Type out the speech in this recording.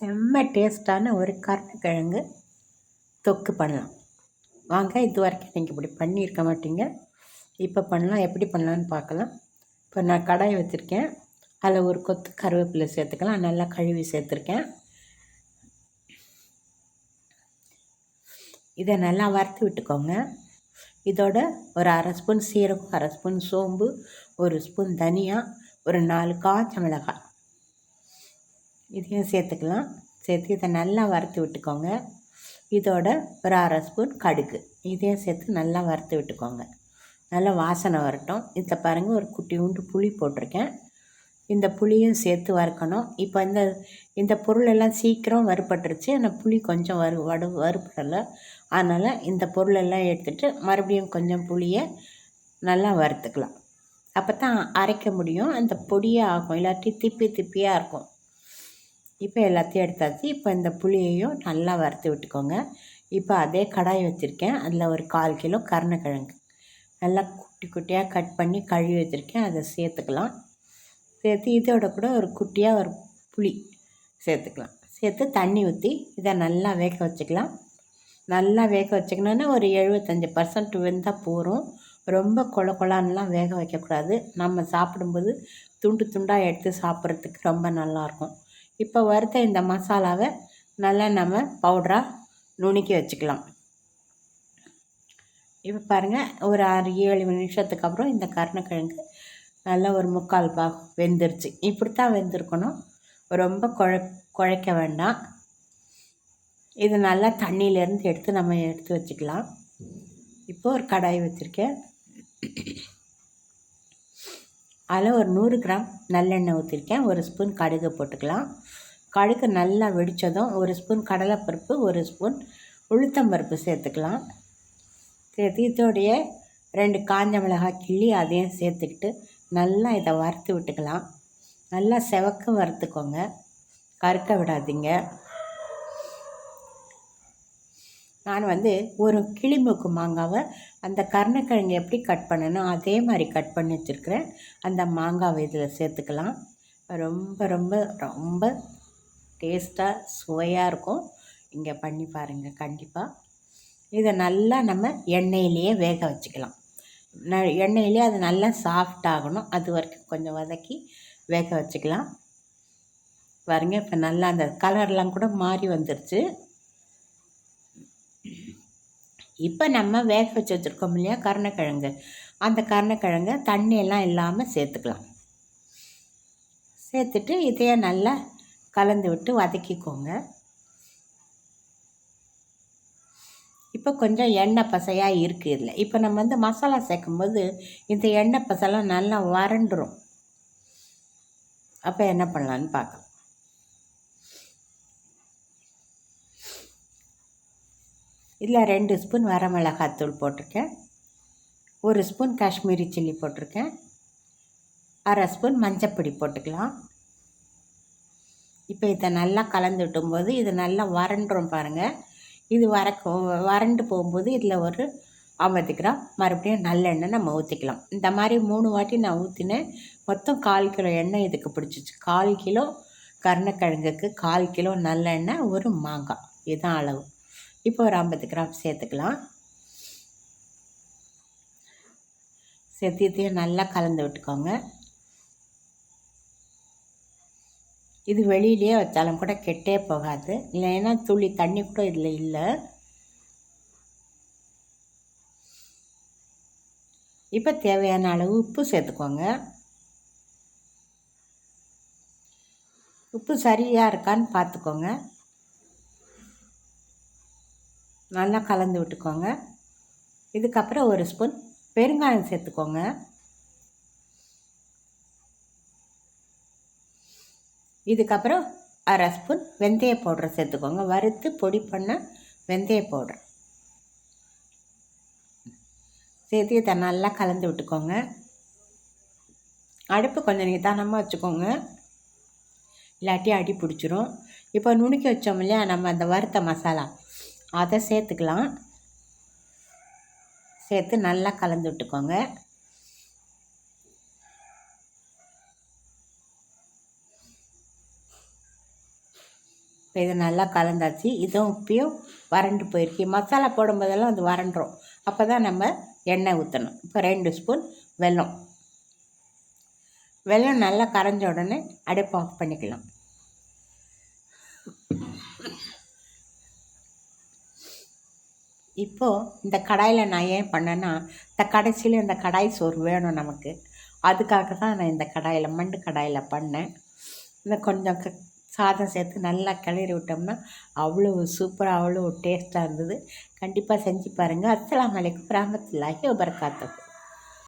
செம்ம டேஸ்ட்டான ஒரு கருணக்கிழங்கு. தொக்கு பண்ணலாம். வாங்க இது வரைக்கும் நீங்கள் இப்படி பண்ணியிருக்க மாட்டீங்க. இப்போ பண்ணலாம் எப்படி பண்ணலான்னு பார்க்கலாம். இப்போ நான் கடாய் வச்சுருக்கேன். அதில் ஒரு கொத்து கருவேப்பிலை சேர்த்துக்கலாம். நல்லா கழுவி சேர்த்துருக்கேன். இதை நல்லா வறுத்து விட்டுக்கோங்க. இதோட ஒரு அரை ஸ்பூன் சீரகம் அரை ஸ்பூன் சோம்பு ஒரு ஸ்பூன் தனியா ஒரு நாலு காய்ச்ச மிளகாய். இதையும் சேர்த்துக்கலாம். சேர்த்து இதை நல்லா வறுத்து விட்டுக்கோங்க. இதோட ஒரு அரை ஸ்பூன் கடுகு. இதையும் சேர்த்து நல்லா வறுத்து விட்டுக்கோங்க. நல்லா வாசனை வரட்டும். இதை பாருங்கள் ஒரு குட்டி உண்டு புளி போட்டிருக்கேன். இந்த புளியும் சேர்த்து வறுக்கணும். இப்போ இந்த இந்த பொருளெல்லாம் சீக்கிரம் வறுபட்டுருச்சு. அந்த புளி கொஞ்சம் வறு வடு வறுப்படலை அதனால் இந்த பொருளெல்லாம் எடுத்துகிட்டு மறுபடியும் கொஞ்சம் புளியை நல்லா வறுத்துக்கலாம். அப்போ தான் அரைக்க முடியும். அந்த பொடியாக ஆகும். இல்லாட்டி திப்பி திப்பியாக இருக்கும். இப்போ எல்லாத்தையும் எடுத்தாச்சு. இப்போ இந்த புளியையும் நல்லா வறுத்து விட்டுக்கோங்க. இப்போ அதே கடாய் வச்சுருக்கேன். அதில் ஒரு கால் கிலோ கருணக்கிழங்கு. நல்லா குட்டி குட்டியாக கட் பண்ணி கழுவி வச்சுருக்கேன். அதை சேர்த்துக்கலாம். சேர்த்து இதோட கூட ஒரு குட்டியாக ஒரு புளி சேர்த்துக்கலாம். சேர்த்து தண்ணி ஊற்றி இதை நல்லா வேக வச்சுக்கலாம். நல்லா வேக வச்சுக்கணுன்னா ஒரு எழுபத்தஞ்சி பர்சன்ட் வெந்தால் போகிறோம் ரொம்ப கொல கொலான்லாம் வேக வைக்கக்கூடாது. நம்ம சாப்பிடும்போது துண்டு துண்டாக எடுத்து சாப்பிட்றதுக்கு ரொம்ப நல்லாயிருக்கும் இப்போ வறுத்த இந்த மசாலாவை நல்லா நம்ம பவுடராக நுணுக்கி வச்சுக்கலாம். இப்போ பாருங்கள் ஒரு ஆறு ஏழு நிமிஷத்துக்கு அப்புறம் இந்த கருணக்கிழங்கு நல்லா ஒரு முக்கால் பாகம் வெந்துருச்சு. இப்படி தான் வெந்திருக்கணும். ரொம்ப குழ குழைக்க வேண்டாம். இது நல்லா தண்ணியிலேருந்து எடுத்து நம்ம எடுத்து வச்சுக்கலாம். இப்போ ஒரு கடாய் வச்சுருக்கேன். அதில் ஒரு நூறு கிராம் நல்லெண்ணெய் ஊற்றிருக்கேன். ஒரு ஸ்பூன் கடுகு போட்டுக்கலாம். கடுகு நல்லா வெடித்ததும் ஒரு ஸ்பூன் கடலைப்பருப்பு ஒரு ஸ்பூன் உளுத்தம்பருப்பு சேர்த்துக்கலாம். சேர்த்து இதோடைய ரெண்டு காஞ்ச மிளகாய் கிள்ளி அதையும் சேர்த்துக்கிட்டு நல்லா இதை வறுத்து விட்டுக்கலாம். நல்லா செவக்க வறுத்துக்கோங்க. கருக்க விடாதீங்க. நான் வந்து ஒரு கிளிமூக்கு மாங்காவை அந்த கருணக்கிழங்கு எப்படி கட் பண்ணணும் அதே மாதிரி கட் பண்ணி வச்சுருக்கிறேன். அந்த மாங்காவை இதில் சேர்த்துக்கலாம். ரொம்ப ரொம்ப ரொம்ப டேஸ்ட்டாக சுவையாக இருக்கும். இங்கே பண்ணி பாருங்கள் கண்டிப்பாக இதை நல்லா நம்ம எண்ணெயிலேயே வேக வச்சுக்கலாம். ந எண்ணெயிலே அது நல்லா சாஃப்ட் ஆகணும். அது வரைக்கும் கொஞ்சம் வதக்கி வேக வச்சுக்கலாம். பாருங்கள் இப்போ நல்லா அந்த கலர்லாம் கூட மாறி வந்துருச்சு. இப்போ நம்ம வேக வச்சு வச்சுருக்கோம் இல்லையா கருணக்கிழங்கு. அந்த கருணக்கிழங்க தண்ணியெல்லாம் இல்லாமல் சேர்த்துக்கலாம். சேர்த்துட்டு இதையே நல்லா கலந்து விட்டு வதக்கிக்கோங்க. இப்போ கொஞ்சம் எண்ணெய் பசையாக இருக்குது இதில். இப்போ நம்ம வந்து மசாலா சேர்க்கும்போது இந்த எண்ணெய் பசைலாம் நல்லா வறண்டுரும். அப்போ என்ன பண்ணலான்னு பார்க்கலாம் இதில் ரெண்டு ஸ்பூன் வரமிளகாத்தூள் போட்டிருக்கேன். ஒரு ஸ்பூன் காஷ்மீரி சில்லி போட்டிருக்கேன். அரை ஸ்பூன் மஞ்சப்பொடி போட்டுக்கலாம். இப்போ இதை நல்லா கலந்து விட்டும்போது இது நல்லா வறண்டுரும் பாருங்கள் இது வர வறண்டு போகும்போது இதில் ஒரு ஐம்பது கிராம் மறுபடியும் நல்லெண்ணெய் நம்ம ஊற்றிக்கலாம். இந்த மாதிரி மூணு வாட்டி நான் ஊற்றினேன். மொத்தம் கால் கிலோ எண்ணெய் இதுக்கு பிடிச்சிச்சு. கால் கிலோ கருணக்கிழங்குக்கு கால் கிலோ நல்லெண்ணெய் ஒரு மாங்காய். இதுதான் அளவு. இப்போ ஒரு ஐம்பது கிராம் சேர்த்துக்கலாம். செத்தியத்தையும் நல்லா கலந்து விட்டுக்கோங்க. இது வெளியிலேயே வச்சாலும் கூட கெட்டே போகாது. இல்லைன்னா துளி தண்ணி கூட இதில் இல்லை. இப்போ தேவையான அளவு உப்பு சேர்த்துக்கோங்க. உப்பு சரியாக இருக்கான்னு பார்த்துக்கோங்க. நல்லா கலந்து விட்டுக்கோங்க. இதுக்கப்புறம் ஒரு ஸ்பூன் பெருங்காயம் சேர்த்துக்கோங்க. இதுக்கப்புறம் அரை ஸ்பூன் வெந்தய பவுடர் சேர்த்துக்கோங்க. வறுத்து பொடி பண்ண வெந்தய பவுடர். சேர்த்து இதை நல்லா கலந்து விட்டுக்கோங்க. அடுப்பு கொஞ்சம் நிதானமாக வச்சுக்கோங்க. இல்லாட்டி அடி பிடிச்சிரும். இப்போ நுணுக்கி வச்சோம் இல்லையா? நம்ம அந்த வறுத்த மசாலா. அதை சேர்த்துக்கலாம். சேர்த்து நல்லா கலந்து விட்டுக்கோங்க. இப்போ இது நல்லா கலந்தாச்சு. இதுவும் இப்பயும் வறண்டு போயிருக்கு. மசாலா போடும்போதெல்லாம் அது வறண்டுரும். அப்போ தான் நம்ம எண்ணெய் ஊற்றணும் இப்போ ரெண்டு ஸ்பூன் வெல்லம். வெல்லம் நல்லா கரைஞ்ச உடனே அடுப்பு ஆஃப் பண்ணிக்கலாம். இப்போது இந்த கடாயில் நான் ஏன் பண்ணேன்னா இந்த கடைசியில் இந்த கடாய் சோறு வேணும் நமக்கு. அதுக்காக தான் நான் இந்த கடாயில் மண் கடாயில் பண்ணேன். இந்த கொஞ்சம் க சாதம் சேர்த்து நல்லா கிளறி விட்டோம்னா அவ்வளோ சூப்பராக அவ்வளோ டேஸ்ட்டாக இருந்தது. கண்டிப்பாக செஞ்சு பாருங்கள் அஸ்லாம் வலைக்கும் ராமத்துல்லாஹி வபரகாத்துஹு.